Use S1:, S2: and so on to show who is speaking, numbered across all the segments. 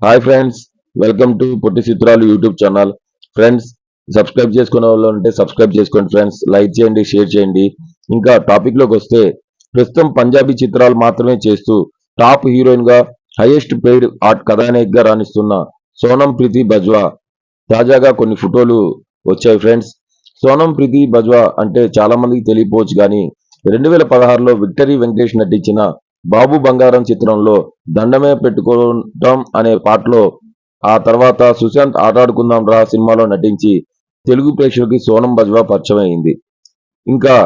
S1: Hi friends welcome to పొట్టి చిత్రాలు YouTube channel friends subscribe చేసుకునే వాళ్ళు ఉంటే సబ్స్క్రైబ్ చేసుకోండి ఫ్రెండ్స్ లైక్ చేయండి షేర్ చేయండి. ఇంకా టాపిక్లోకి వస్తే ప్రస్తుతం పంజాబీ చిత్రాలు మాత్రమే చేస్తూ టాప్ హీరోయిన్గా హైయెస్ట్ పెయిడ్ ఆర్ట్ కథానాయకగా రాణిస్తున్న సోనం ప్రీతి బజ్వా. తాజాగా కొన్ని ఫోటోలు వచ్చాయి ఫ్రెండ్స్ సోనం ప్రీతి బజ్వా అంటే చాలామందికి తెలియపోవచ్చు కానీ రెండు వేల పదహారులో విక్టరీ వెంకటేష్ నటించిన బాబు బంగారం చిత్రంలో దండమే పెట్టుకుంటాం అనే పాటలో ఆ తర్వాత సుశాంత్ ఆటాడుకుందాం రా సినిమాలో నటించి తెలుగు ప్రేక్షకులకి సోనం బజ్వా పరిచయం అయింది ఇంకా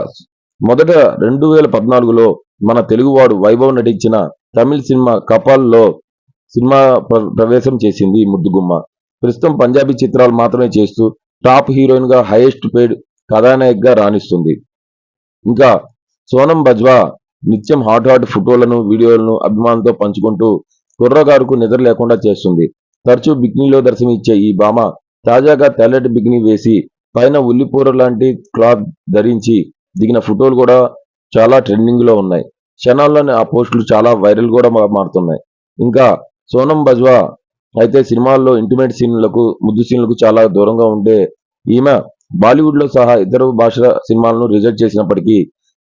S1: మొదట రెండు వేల పద్నాలుగులో మన తెలుగువాడు వైభవ్ నటించిన తమిళ సినిమా కపాల్లో సినిమా ప్ర- ప్రవేశం చేసింది ముద్దుగుమ్మ. ప్రస్తుతం పంజాబీ చిత్రాలు మాత్రమే చేస్తూ టాప్ హీరోయిన్గా హైయెస్ట్ పెయిడ్ కథానాయకగా రాణిస్తుంది. ఇంకా సోనం బజ్వా నిత్యం హాట్ హాట్ ఫోటోలను వీడియోలను అభిమానులతో పంచుకుంటూ కుర్రగారుకు నిద్ర లేకుండా చేస్తుంది. తరచూ బిగ్నీలో దర్శనమిచ్చే ఈ భామ తాజాగా తెల్లటి బికినీ వేసి పైన ఉల్లిపూర లాంటి క్లాత్ ధరించి దిగిన ఫోటోలు కూడా చాలా ట్రెండింగ్లో ఉన్నాయి. క్షణాల్లోనే ఆ పోస్టులు చాలా వైరల్ కూడా మారుతున్నాయి. ఇంకా సోనం బజ్వా అయితే సినిమాల్లో ఇంటిమేట్ సీన్లకు ముద్దు సీన్లకు చాలా దూరంగా ఉండే ఈమె బాలీవుడ్లో సహా ఇతర భాషల సినిమాలను రిజెక్ట్ చేసినప్పటికీ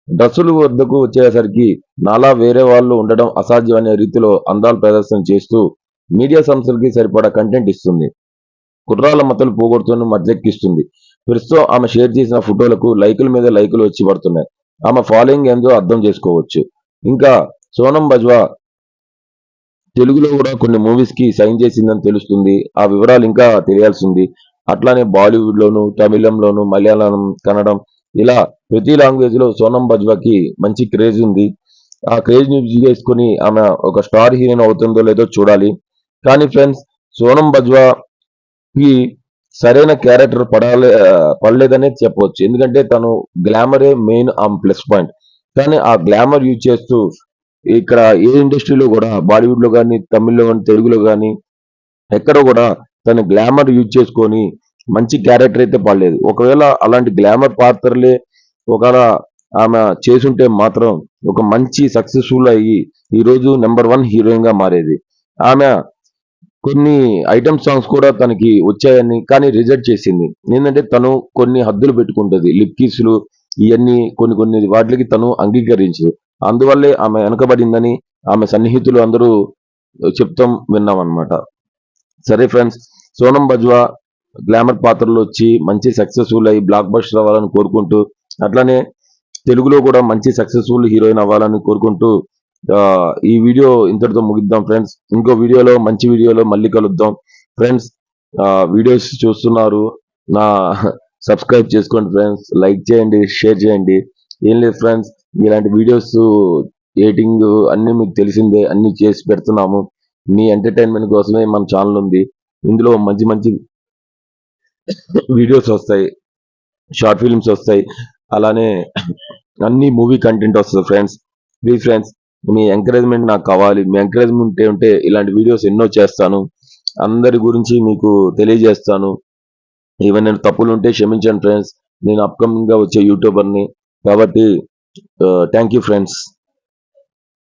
S1: డ్రస్సులు వద్దకు వచ్చేసరికి నాలా వేరే వాళ్ళు ఉండడం అసాధ్యం అనే రీతిలో అందాలు ప్రదర్శన చేస్తూ మీడియా సంస్థలకి సరిపడా కంటెంట్ ఇస్తుంది. కుట్రాల మతలు పోగొడుతున్న మధ్యెక్కిస్తుంది ప్రస్తుతం ఆమె షేర్ చేసిన ఫోటోలకు లైకుల మీద లైకులు వచ్చి పడుతున్నాయి. ఆమె ఫాలోయింగ్ ఏందో అర్థం చేసుకోవచ్చు. ఇంకా సోనం బజ్వా తెలుగులో కూడా కొన్ని మూవీస్కి సైన్ చేసిందని తెలుస్తుంది. ఆ వివరాలు ఇంకా తెలియాల్సింది అట్లానే బాలీవుడ్ లోను తమిళంలోను మలయాళం కన్నడం ఇలా ప్రతి లాంగ్వేజ్లో సోనం బజ్వాకి మంచి క్రేజ్ ఉంది. ఆ క్రేజ్ని యూజ్ చేసుకుని ఆమె ఒక స్టార్ హీరోయిన్ అవుతుందో లేదో చూడాలి. కానీ ఫ్రెండ్స్ సోనం బజ్వాకి సరైన క్యారెక్టర్ పడాలే పడలేదనే చెప్పవచ్చు ఎందుకంటే తను గ్లామరే మెయిన్ ఆమె ప్లస్ పాయింట్ కానీ ఆ గ్లామర్ యూజ్ చేస్తూ ఇక్కడ ఏ ఇండస్ట్రీలో కూడా బాలీవుడ్లో కానీ తమిళ్ళో కానీ తెలుగులో కానీ ఎక్కడ కూడా తన గ్లామర్ యూజ్ చేసుకొని మంచి క్యారెక్టర్ అయితే పడలేదు. ఒకవేళ అలాంటి గ్లామర్ పాత్రలే ఒకవేళ ఆమె చేసుంటే మాత్రం ఒక మంచి సక్సెస్ఫుల్ అయ్యి ఈరోజు నెంబర్ వన్ హీరోయిన్గా మారేది. ఆమె కొన్ని ఐటమ్ సాంగ్స్ కూడా తనకి వచ్చాయని కానీ రిజెక్ట్ చేసింది. ఏంటంటే తను కొన్ని హద్దులు పెట్టుకుంటుంది. లిప్ కిస్లు ఇవన్నీ కొన్ని కొన్ని వాటికి తను అంగీకరించదు. అందువల్లే ఆమె వెనకబడిందని ఆమె సన్నిహితులు అందరూ చెప్తాం విన్నాం అన్నమాట సరే ఫ్రెండ్స్ సోనం బజ్వా గ్లామర్ పాత్రలో వచ్చి మంచి సక్సెస్ఫుల్ అయ్యి బ్లాక్ బస్టర్ అవ్వాలని కోరుకుంటూ అట్లానే తెలుగులో కూడా మంచి సక్సెస్ఫుల్ హీరోయిన్ అవ్వాలని కోరుకుంటూ ఈ వీడియో ఇంతటితో ముగిద్దాం ఫ్రెండ్స్ ఇంకో వీడియోలో మంచి వీడియోలో మళ్ళీ కలుద్దాం. ఫ్రెండ్స్ వీడియోస్ చూస్తున్నారు. నా సబ్స్క్రైబ్ చేసుకోండి ఫ్రెండ్స్ లైక్ చేయండి షేర్ చేయండి. ఏం లేదు ఫ్రెండ్స్ ఇలాంటి వీడియోస్ ఎడిటింగ్ అన్ని మీకు తెలిసిందే అన్ని చేసి పెడుతున్నాము. మీ ఎంటర్టైన్మెంట్ కోసమే మన ఛానల్ ఉంది. ఇందులో మంచి మంచి వీడియోస్ వస్తాయి షార్ట్ ఫిల్మ్స్ వస్తాయి అలానే అన్ని మూవీ కంటెంట్ వస్తుంది ఫ్రెండ్స్ ప్లీజ్ ఫ్రెండ్స్ మీ ఎంకరేజ్మెంట్ నాకు కావాలి. మీ ఎంకరేజ్మెంట్ ఉంటే ఇలాంటి వీడియోస్ ఎన్నో చేస్తాను. అందరి గురించి మీకు తెలియజేస్తాను. ఏమైనా తప్పులు ఉంటే క్షమించండి ఫ్రెండ్స్ నేను అప్కమింగ్గా వచ్చే యూట్యూబర్ని కాబట్టి థ్యాంక్ యూ ఫ్రెండ్స్